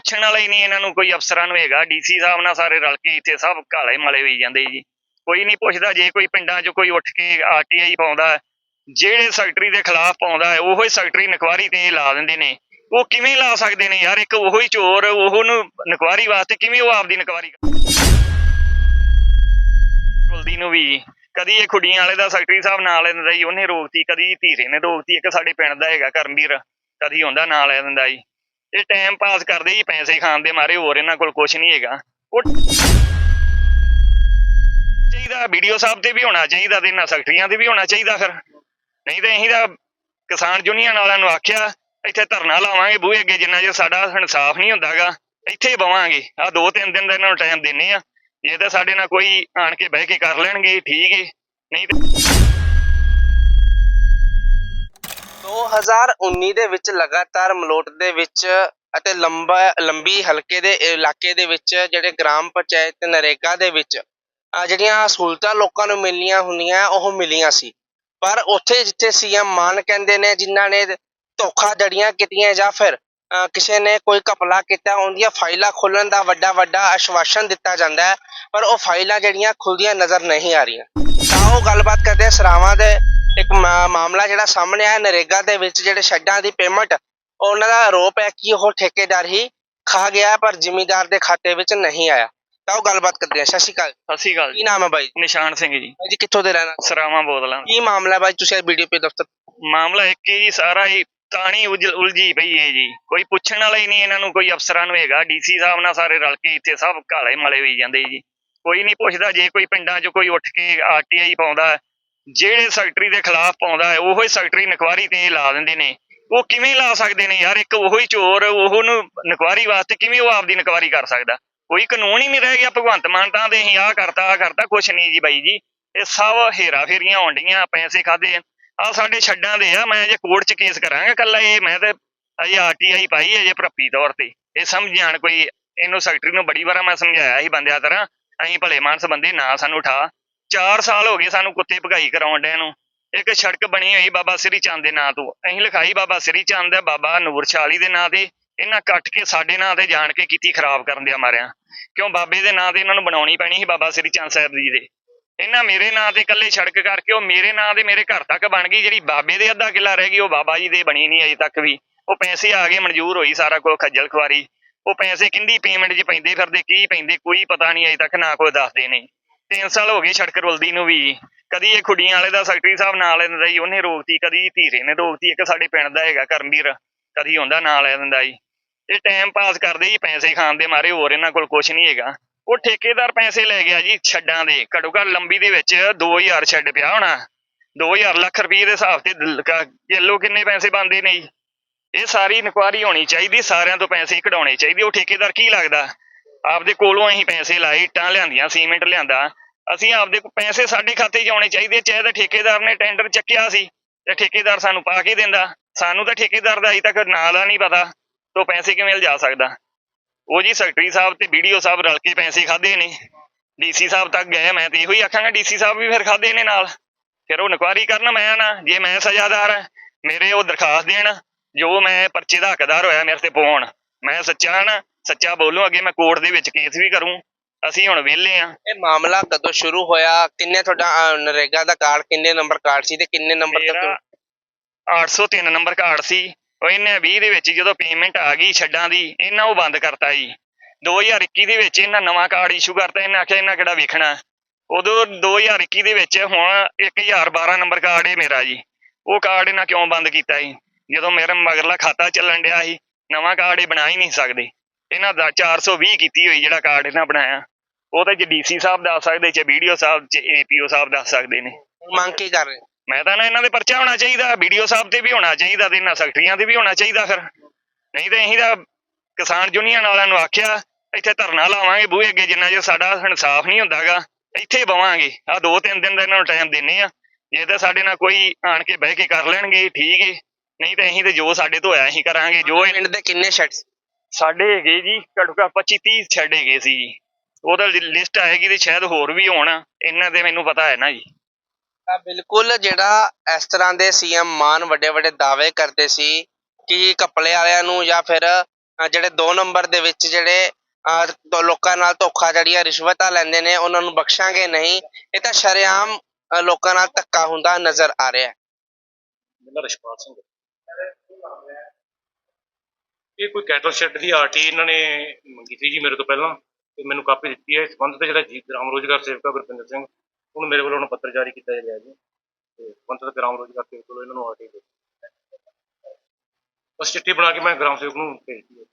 ਪੁੱਛਣ ਵਾਲਾ ਹੀ ਨਹੀਂ ਇਹਨਾਂ ਨੂੰ, ਕੋਈ ਅਫਸਰਾਂ ਨੂੰ ਹੈਗਾ ਡੀਸੀ ਸਾਹਿਬ ਨਾਲ ਸਾਰੇ ਰਲ ਕੇ ਇੱਥੇ ਸਭ ਕਾਲੇ ਮਾਲੇ ਹੋਈ ਜਾਂਦੇ ਜੀ। ਕੋਈ ਨਹੀਂ ਪੁੱਛਦਾ, ਜੇ ਕੋਈ ਪਿੰਡਾਂ 'ਚ ਕੋਈ ਉੱਠ ਕੇ ਆਰਟੀਆਈ ਪਾਉਂਦਾ, ਜਿਹੜੇ ਸੈਕਟਰੀ ਦੇ ਖਿਲਾਫ ਪਾਉਂਦਾ ਹੈ, ਉਹੋ ਹੀ ਸੈਕਟਰੀ ਨਕਵਾਰੀ ਤੇ ਲਾ ਦਿੰਦੇ ਨੇ। ਉਹ ਕਿਵੇਂ ਲਾ ਸਕਦੇ ਨੇ ਯਾਰ? ਇੱਕ ਉਹੋ ਹੀ ਚੋਰ, ਉਹੋ ਨੂੰ ਨਕਵਾਰੀ ਵਾਸਤੇ ਕਿਵੇਂ ਉਹ ਆਪਦੀ ਨਕਵਾਰੀ ਕੁਲਦੀ ਨੂੰ ਵੀ। ਕਦੀ ਇਹ ਖੁੱਡੀਆਂ ਵਾਲੇ ਦਾ ਸੈਕਟਰੀ ਸਾਹਿਬ ਨਾਲ ਲੈ ਦਿੰਦਾ ਜੀ, ਉਹਨੇ ਰੋਕਤੀ, ਕਦੀ ਧੀਰੇ ਨੇ ਰੋਕਤੀ, ਇੱਕ ਸਾਡੇ ਪਿੰਡ ਦਾ ਹੈਗਾ ਕਰਮਵੀਰ, ਕਦੀ ਹੁੰਦਾ ਨਾਲ ਲੈ ਦਿੰਦਾ ਜੀ। ਇਹ ਟਾਈਮ ਪਾਸ ਕਰਦੇ ਜੀ ਪੈਸੇ ਖਾਣ ਦੇ ਮਾਰੇ, ਹੋਰ ਇਹਨਾਂ ਕੋਲ ਕੁਝ ਨਹੀਂ ਹੈਗਾ। ਉਹ ਚਾਹੀਦਾ ਵੀਡੀਓ ਸਾਹਿਬ ਤੇ ਵੀ ਹੋਣਾ ਚਾਹੀਦਾ ਤੇ ਇਹਨਾਂ ਸੈਕਟਰੀਆਂ ਤੇ ਵੀ ਹੋਣਾ ਚਾਹੀਦਾ ਫਿਰ। ਨਹੀਂ ਤਾਂ ਅਸੀਂ ਤਾਂ ਕਿਸਾਨ ਯੂਨੀਅਨ ਵਾਲਿਆਂ ਨੂੰ ਆਖਿਆ, ਇੱਥੇ ਧਰਨਾ ਲਾਵਾਂਗੇ ਬੂਹੇ ਅੱਗੇ, ਜਿੰਨਾ ਚਿਰ ਸਾਡਾ ਇਨਸਾਫ ਨਹੀਂ ਹੁੰਦਾਗਾ ਇੱਥੇ ਬਵਾਂਗੇ। ਆ ਦੋ ਤਿੰਨ ਦਿਨ ਦਾ ਇਹਨਾਂ ਨੂੰ ਟਾਈਮ ਦਿੰਨੇ ਆ। ਜੇ ਤਾਂ ਸਾਡੇ ਨਾਲ ਕੋਈ ਆਣ ਕੇ ਬਹਿ ਕੇ ਕਰ ਲੈਣਗੇ, ਠੀਕ ਹੈ ਨਹੀਂ ਤਾਂ 2019 ਦੇ ਵਿੱਚ ਲਗਾਤਾਰ ਮਲੋਟ ਦੇ ਵਿੱਚ ਅਤੇ ਲੰਬਾ, ਲੰਬੀ ਹਲਕੇ ਦੇ ਇਲਾਕੇ ਦੇ ਵਿੱਚ ਜਿਹੜੇ ਗ੍ਰਾਮ ਪੰਚਾਇਤ ਨਰੇਗਾ ਦੇ ਵਿੱਚ ਜਿਹੜੀਆਂ ਸਹੂਲਤਾਂ ਲੋਕਾਂ ਨੂੰ ਮਿਲਣੀਆਂ ਹੁੰਦੀਆਂ, ਉਹ ਮਿਲੀਆਂ ਸੀ। ਪਰ ਉੱਥੇ ਜਿੱਥੇ ਸੀਐਮ ਮਾਨ ਕਹਿੰਦੇ ਨੇ, ਜਿਨ੍ਹਾਂ ਨੇ ਧੋਖਾ ਜੜੀਆਂ ਕੀਤੀਆਂ ਜਾਂ ਫਿਰ ਕਿਸੇ ਨੇ ਕੋਈ ਘਪਲਾ ਕੀਤਾ, ਉਹਦੀਆਂ ਫਾਈਲਾਂ ਖੋਲਣ ਦਾ ਵੱਡਾ ਵੱਡਾ ਆਸ਼ਵਾਸਨ ਦਿੱਤਾ ਜਾਂਦਾ ਹੈ, ਪਰ ਉਹ ਫਾਈਲਾਂ ਜਿਹੜੀਆਂ ਖੁੱਲਦੀਆਂ ਨਜ਼ਰ ਨਹੀਂ ਆ ਰਹੀਆਂ। ਤਾਂ ਉਹ ਗੱਲਬਾਤ ਕਰਦੇ ਸਰਾਵਾਂ ਦੇ ਇੱਕ ਮਾਮਲਾ ਜਿਹੜਾ ਸਾਹਮਣੇ ਆਇਆ ਨਰੇਗਾ ਦੇ ਵਿੱਚ ਜਿਹੜੇ ਸ਼ੈੱਡਾਂ ਦੀ ਪੇਮੈਂਟ ਉਹਨਾਂ ਦਾ ਆਰੋਪ ਹੈ ਕਿ ਉਹ ਠੇਕੇਦਾਰ ਹੀ ਖਾ ਗਿਆ ਪਰ ਜ਼ਿਮੀਂਦਾਰ ਦੇ ਖਾਤੇ ਵਿੱਚ ਨਹੀਂ ਆਇਆ। ਤਾਂ ਉਹ ਗੱਲਬਾਤ ਕਰਦੇ ਹਾਂ। ਸਤਿ ਸ਼੍ਰੀ ਅਕਾਲ। ਸਤਿ ਸ਼੍ਰੀ ਅਕਾਲ ਕੀ ਨਾਮ ਹੈ ਬਾਈ? ਨਿਸ਼ਾਨ ਸਿੰਘ ਜੀ। ਬਾਈ ਜੀ ਕਿੱਥੋਂ ਦੇ ਰਹਿਣਾ? ਸਰਾਵਾਂ ਬੋਤਲਾਂ ਕੀ ਮਾਮਲਾ ਹੈ ਬਾਈ? ਤੁਸੀਂ ਵੀਡੀਓ ਪੇ ਦਫ਼ਤਰ ਮਾਮਲਾ ਇੱਕ ਹੀ ਜੀ ਸਾਰਾ ਹੀ ਤਾਣੀ ਉਲਝੀ ਪਈ ਹੈ ਜੀ। ਕੋਈ ਪੁੱਛਣ ਵਾਲਾ ਹੀ ਨਹੀਂ ਇਹਨਾਂ ਨੂੰ ਕੋਈ ਅਫਸਰਾਂ ਨੂੰ ਹੈਗਾ। ਡੀਸੀ ਸਾਹਿਬ ਨਾਲ ਸਾਰੇ ਰਲ ਕੇ ਇੱਥੇ ਸਭ ਕਾਲੇ ਮਾਲੇ ਹੋਈ ਜਾਂਦੇ ਜੀ। ਕੋਈ ਨਹੀਂ ਪੁੱਛਦਾ ਜੇ ਕੋਈ ਪਿੰਡਾਂ 'ਚ ਕੋਈ ਉੱਠ ਕੇ ਆਰਟੀਆਈ ਪਾਉਂਦਾ ਜਿਹੜੇ ਸੈਕਟਰੀ ਦੇ ਖਿਲਾਫ ਪਾਉਂਦਾ ਹੈ, ਉਹੋ ਹੀ ਸੈਕਟਰੀ ਨਕਵਾਰੀ ਤੇ ਲਾ ਦਿੰਦੇ ਨੇ। ਉਹ ਕਿਵੇਂ ਲਾ ਸਕਦੇ ਨੇ ਯਾਰ? ਇੱਕ ਉਹੋ ਹੀ ਚੋਰ ਉਹ ਨੂੰ ਨਕਵਾਰੀ ਵਾਸਤੇ ਕਿਵੇਂ ਉਹ ਆਪਦੀ ਨਕਵਾਰੀ ਕਰ ਸਕਦਾ? ਕੋਈ ਕਾਨੂੰਨ ਹੀ ਨਹੀਂ ਰਹਿ ਗਿਆ, ਭਗਵੰਤ ਮਾਨ ਤਾਂ ਦੇ ਅਸੀਂ ਆਹ ਕਰਤਾ ਆਹ ਕਰਤਾ, ਕੁਛ ਨਹੀਂ ਜੀ ਬਾਈ ਜੀ। ਇਹ ਸਭ ਹੇਰਾ ਫੇਰੀਆਂ ਹੋਣਡੀਆਂ ਪੈਸੇ ਖਾਦੇ ਆ। ਸਾਡੇ ਛੱਡਾਂ ਦੇ ਆ, ਮੈਂ ਜੇ ਕੋਰਟ 'ਚ ਕੇਸ ਕਰਾਂਗਾ ਕੱਲਾ ਇਹ, ਮੈਂ ਤੇ ਅਜੇ ਆਰਟੀਆਈ ਪਾਈ ਅਜੇ ਜੇ ਭਰਪੀ ਤੌਰ ਤੇ। ਇਹ ਸਮਝ ਜਾਣ ਕੋਈ, ਇਹਨੂੰ ਸੈਕਟਰੀ ਨੂੰ ਬੜੀ ਵਾਰ ਮੈਂ ਸਮਝਾਇਆ ਸੀ ਬੰਦਿਆਂ ਤਰ੍ਹਾਂ, ਅਸੀਂ ਭਲੇ ਮਾਨਸ ਬੰਦੇ, ਨਾ ਸਾਨੂੰ ਉਠਾ। 4 ਸਾਲ ਹੋ ਗਏ ਸਾਨੂੰ ਕੁੱਤੇ ਭਗਾਈ ਕਰਾਉਣ ਡਿਆਂ ਨੂੰ। ਇੱਕ ਸੜਕ ਬਣੀ ਹੋਈ ਬਾਬਾ ਸ੍ਰੀ ਚੰਦ ਦੇ ਨਾਂ ਤੋਂ। ਅਸੀਂ ਲਿਖਾਈ ਬਾਬਾ ਸ੍ਰੀ ਚੰਦ ਹੈ ਬਾਬਾ ਨੂਰ ਸ਼ਾਲੀ ਦੇ ਨਾਂ ਤੇ। ਇਹਨਾਂ ਕੱਟ ਕੇ ਸਾਡੇ ਨਾਂ ਤੇ ਜਾਣ ਕੇ ਕੀਤੀ ਖਰਾਬ ਕਰਨ ਦਿਆ ਮਾਰਿਆ। ਕਿਉਂ ਬਾਬੇ ਦੇ ਨਾਂ ਤੇ ਇਹਨਾਂ ਨੂੰ ਬਣਾਉਣੀ ਪੈਣੀ ਸੀ ਬਾਬਾ ਸ੍ਰੀ ਚੰਦ ਸਾਹਿਬ ਜੀ ਦੇ। ਇਹਨਾਂ ਮੇਰੇ ਨਾਂ ਤੇ ਇਕੱਲੇ ਸੜਕ ਕਰਕੇ ਉਹ ਮੇਰੇ ਨਾਂ ਤੇ ਮੇਰੇ ਘਰ ਤੱਕ ਬਣ ਗਈ। ਜਿਹੜੀ ਬਾਬੇ ਦੇ ਅੱਧਾ ਕਿੱਲਾ ਰਹਿ ਗਈ, ਉਹ ਬਾਬਾ ਜੀ ਦੇ ਬਣੀ ਨਹੀਂ ਅਜੇ ਤੱਕ ਵੀ। ਉਹ ਪੈਸੇ ਆ ਗਏ, ਮਨਜ਼ੂਰ ਹੋਈ ਸਾਰਾ ਕੁਝ ਖੱਜਲ ਖਵਾਰੀ ਉਹ ਪੈਸੇ ਕਿੰਦੀ ਪੇਮੈਂਟ 'ਚ ਪੈਂਦੇ ਫਿਰਦੇ, ਕੀ ਪੈਂਦੇ, ਕੋਈ ਪਤਾ ਨਹੀਂ ਅਜੇ ਤੱਕ, ਨਾ ਕੋਈ ਦੱਸਦੇ ਨਹੀਂ ਤਿੰਨ ਸਾਲ ਹੋ ਗਏ ਸੜਕ ਰੁਲਦੀ ਨੂੰ ਵੀ। ਕਦੀ ਇਹ ਖੁੱਡੀਆਂ ਵਾਲੇ ਦਾ ਸੈਕਟਰੀ ਸਾਹਿਬ ਨਾਲ ਲੈ ਦਿੰਦਾ ਜੀ ਉਹਨੇ ਰੋਕਤੀ, ਕਦੀ ਧੀਰੇ ਨੇ ਰੋਕਤੀ, ਇੱਕ ਸਾਡੇ ਪਿੰਡ ਦਾ ਹੈਗਾ ਕਰਮਵੀਰ, ਕਦੀ ਹੁੰਦਾ ਨਾਲ ਲੈ ਦਿੰਦਾ ਜੀ ਇਹ ਟਾਈਮ ਪਾਸ ਕਰਦੇ ਜੀ ਪੈਸੇ ਖਾਣ ਦੇ ਮਾਰੇ, ਹੋਰ ਇਹਨਾਂ ਕੋਲ ਕੁਝ ਨਹੀਂ ਹੈਗਾ। ਉਹ ਠੇਕੇਦਾਰ ਪੈਸੇ ਲੈ ਗਿਆ ਜੀ ਛੱਡਾਂ ਦੇ। ਘੱਟੋ ਘੱਟ ਲੰਬੀ ਦੇ ਵਿੱਚ 2000 ਛੱਡ ਪਿਆ ਹੋਣਾ। 2000 ਲੱਖ ਰੁਪਏ ਦੇ ਹਿਸਾਬ ਤੇ ਕਿਲੋ ਕਿੰਨੇ ਪੈਸੇ ਬਣਦੇ ਨੇ ਜੀ? ਇਹ ਸਾਰੀ ਇਨਕੁਆਰੀ ਹੋਣੀ ਚਾਹੀਦੀ, ਸਾਰਿਆਂ ਤੋਂ ਪੈਸੇ ਕਢਾਉਣੇ ਚਾਹੀਦੇ। ਉਹ ਠੇਕੇਦਾਰ ਕੀ ਲੱਗਦਾ? ਆਪਦੇ ਕੋਲੋਂ ਅਸੀਂ ਪੈਸੇ ਲਾਏ, ਇੱਟਾਂ ਲਿਆਂਦੀਆਂ, ਸੀਮੈਂਟ ਲਿਆਂਦਾ। ਅਸੀਂ ਆਪਦੇ ਕੋ- ਪੈਸੇ ਸਾਡੇ ਖਾਤੇ 'ਚ ਆਉਣੇ ਚਾਹੀਦੇ। ਚਾਹੇ ਤਾਂ ਠੇਕੇਦਾਰ ਨੇ ਟੈਂਡਰ ਚੱਕਿਆ ਸੀ ਤੇ ਠੇਕੇਦਾਰ ਸਾਨੂੰ ਪਾ ਕੇ ਦਿੰਦਾ। ਸਾਨੂੰ ਤਾਂ ਠੇਕੇਦਾਰ ਦਾ ਅਜੇ ਤੱਕ ਨਾਂ ਦਾ ਨਹੀਂ ਪਤਾ ਤੋਂ ਪੈਸੇ ਕਿਵੇਂ ਲਿਜਾ ਸਕਦਾ। ਉਹ ਜੀ ਸੈਕਟਰੀ ਸਾਹਿਬ ਤੇ ਵੀਡੀਓ ਸਾਹਿਬ ਰਲ ਕੇ ਪੈਸੇ ਖਾਦੇ ਨੇ। ਡੀਸੀ ਸਾਹਿਬ ਤੱਕ ਗਏ, ਮੈਂ ਤੇ ਇਹੋ ਹੀ ਆਖਾਂਗਾ ਡੀਸੀ ਸਾਹਿਬ ਵੀ ਫਿਰ ਖਾਦੇ ਨੇ ਨਾਲ। ਫਿਰ ਉਹ ਇਨਕੁਆਰੀ ਕਰਨ ਮੈਂ ਨਾ ਜੇ ਮੈਂ ਸਜ਼ਾਦਾਰ ਹਾਂ, ਮੇਰੇ ਉਹ ਦਰਖਾਸਤ ਦੇਣ, ਜੋ ਮੈਂ ਪਰਚੇ ਦਾ ਹੱਕਦਾਰ ਹੋਇਆ ਮੇਰੇ ਤੇ ਪਾਉਣ। ਮੈਂ ਸੱਚਾ ਹਾਂ ਨਾ ਸੱਚਾ ਬੋਲੂ ਅੱਗੇ ਮੈਂ ਕੋਰਟ ਦੇ ਵਿੱਚ ਕੇਸ ਵੀ ਕਰੂੰ। ਅਸੀਂ ਹੁਣ ਵਿਹਲੇ ਆ। ਇਹ ਮਾਮਲਾ ਕਦੋਂ ਸ਼ੁਰੂ ਹੋਇਆ? ਕਿੰਨੇ ਤੁਹਾਡਾ ਨਰੇਗਾ ਦਾ ਕਾਰਡ ਕਿੰਨੇ ਨੰਬਰ ਕਾਰਡ ਸੀ ਤੇ ਕਿੰਨੇ ਨੰਬਰ ਤੱਕ? ਮੇਰਾ 803 ਨੰਬਰ ਕਾਰਡ ਸੀ। ਉਹ ਇਹਨੇ 20 ਦੇ ਵਿੱਚ ਜਦੋਂ ਪੇਮੈਂਟ ਆ ਗਈ ਛੱਡਾਂ ਦੀ ਇਹਨਾਂ ਉਹ ਬੰਦ ਕਰਤਾ ਜੀ। 2021 ਦੇ ਵਿੱਚ ਇਹਨਾਂ ਨਵਾਂ ਕਾਰਡ ਇਸ਼ੂ ਕਰਤਾ ਇਹਨਾਂ ਆਖਿਆ ਇਹਨਾਂ ਕਿਹੜਾ ਵੇਖਣਾ। ਉਦੋਂ 2021 ਦੇ ਵਿੱਚ ਹੁਣ 1012 ਨੰਬਰ ਕਾਰਡ ਹੈ ਮੇਰਾ ਜੀ। ਉਹ ਕਾਰਡ ਇਹਨਾਂ ਕਿਉਂ ਬੰਦ ਕੀਤਾ ਜੀ? ਜਦੋਂ ਮੇਰਾ ਮਗਰਲਾ ਖਾਤਾ ਚੱਲਣ ਡਿਆ ਸੀ ਨਵਾਂ ਕਾਰਡ ਇਹ ਬਣਾ ਹੀ ਨਹੀਂ ਸਕਦੇ। ਇਹਨਾਂ ਦਾ 420 ਕੀਤੀ ਹੋਈ ਜਿਹੜਾ ਕਾਰਡ ਇਹਨਾਂ ਬਣਾਇਆ। ਉਹ ਤਾਂ ਜੇ ਡੀਸੀ ਸਾਹਿਬ ਦੱਸ ਸਕਦੇ ਜੇ ਵੀਡੀਓ ਸਾਹਿਬ ਚ ਏਪੀਓ ਸਾਹਿਬ ਦੱਸ ਸਕਦੇ ਨੇ। ਮੰਗ ਕੀ ਕਰ ਰਹੇ ਮੈਂ ਤਾਂ ਨਾ ਇਹਨਾਂ ਦੇ ਪਰਚਾ ਹੋਣਾ ਚਾਹੀਦਾ ਵੀਡੀਓ ਸਾਹਿਬ ਤੇ ਵੀ ਹੋਣਾ ਚਾਹੀਦਾ ਤੇ ਇਹਨਾਂ ਸੈਕਟਰੀਆਂ ਤੇ ਵੀ ਹੋਣਾ ਚਾਹੀਦਾ ਫਿਰ। ਨਹੀਂ ਤਾਂ ਅਸੀਂ ਤਾਂ ਕਿਸਾਨ ਯੂਨੀਅਨ ਵਾਲਿਆਂ ਨੂੰ ਆਖਿਆ ਇੱਥੇ ਧਰਨਾ ਲਾਵਾਂਗੇ ਬੂਹੇ ਅੱਗੇ ਜਿੰਨਾ ਚਿਰ ਸਾਡਾ ਇਨਸਾਫ ਨਹੀਂ ਹੁੰਦਾਗਾ ਇੱਥੇ ਬਵਾਂਗੇ। ਆ ਦੋ ਤਿੰਨ ਦਿਨ ਦਾ ਇਹਨਾਂ ਨੂੰ ਟਾਈਮ ਦਿੰਨੇ ਆ। ਜੇ ਤਾਂ ਸਾਡੇ ਨਾਲ ਕੋਈ ਆਣ ਕੇ ਬਹਿ ਕੇ ਕਰ ਲੈਣਗੇ ਠੀਕ ਏ। ਨਹੀਂ ਤਾਂ ਅਸੀਂ ਤੇ ਜੋ ਸਾਡੇ ਤੋਂ ਹੋਇਆ ਅਸੀਂ ਕਰਾਂਗੇ ਜੋ ਇਹ- ਪਿੰਡ ਦੇ ਕਿੰਨੇ ਸਾਡੇ ਹੈਗੇ ਜੀ ਘੱਟੋ ਘੱਟ 25 30 ਛੱਡ ਹੈਗੇ ਸੀ ਜੀ। ਉਹਦਾ ਲਿਸਟ ਆਏਗੀ ਤੇ ਸ਼ਾਇਦ ਹੋਰ ਵੀ ਹੋਣ ਇਹਨਾਂ ਦੇ ਮੈਨੂੰ ਪਤਾ ਹੈ ਨਾ ਜੀ। ਤਾਂ ਬਿਲਕੁਲ ਜਿਹੜਾ ਇਸ ਤਰ੍ਹਾਂ ਦੇ ਸੀਐਮ ਮਾਨ ਵੱਡੇ ਵੱਡੇ ਦਾਅਵੇ ਕਰਦੇ ਸੀ ਕਿ ਕਪਲੇ ਵਾਲਿਆਂ ਨੂੰ ਜਾਂ ਫਿਰ ਜਿਹੜੇ 2 ਨੰਬਰ ਦੇ ਵਿੱਚ ਜਿਹੜੇ ਲੋਕਾਂ ਨਾਲ ਧੋਖਾਧੜੀਆਂ ਰਿਸ਼ਵਤਾਂ ਲੈਂਦੇ ਨੇ ਉਹਨਾਂ ਨੂੰ ਬਖਸ਼ਾਂਗੇ ਨਹੀਂ ਇਹ ਤਾਂ ਸ਼ਰੇਆਮ ਲੋਕਾਂ ਨਾਲ ਧੱਕਾ ਹੁੰਦਾ ਨਜ਼ਰ ਆ ਰਿਹਾ ਹੈ। ਮੇਰਾ ਰਿਸ਼ਪਾਲ ਸਿੰਘ। ਇਹ ਕੋਈ ਕੈਟਲ ਸ਼ੈੱਡ ਦੀ ਆਰਟੀ ਇਹਨਾਂ ਨੇ ਮੰਗੀ ਸੀ ਜੀ ਮੇਰੇ ਤੋਂ ਪਹਿਲਾਂ ਤੇ ਮੈਨੂੰ ਕਾਪੀ ਦਿੱਤੀ ਹੈ। ਇਸ ਸੰਬੰਧ ਤੇ ਜਿਹੜਾ ਜੀ ਗ੍ਰਾਮ ਰੋਜ਼ਗਾਰ ਸੇਵਕਾ ਗੁਰਪਿੰਦਰ ਸਿੰਘ, ਉਹਨੂੰ ਮੇਰੇ ਵੱਲੋਂ ਉਹਨੂੰ ਪੱਤਰ ਜਾਰੀ ਕੀਤਾ ਗਿਆ ਜੀ। ਤੇ ਸੰਬੰਧਿਤ ਗ੍ਰਾਮ ਰੋਜ਼ਗਾਰ ਸੇਵਕ ਵੱਲੋਂ ਇਹਨਾਂ ਨੂੰ ਆਰਟੀ ਦੇ ਬਸ ਚਿੱਠੀ ਬਣਾ ਕੇ ਮੈਂ ਗ੍ਰਾਮ ਸੇਵਕ ਨੂੰ ਭੇਜਤੀ ਹੈ।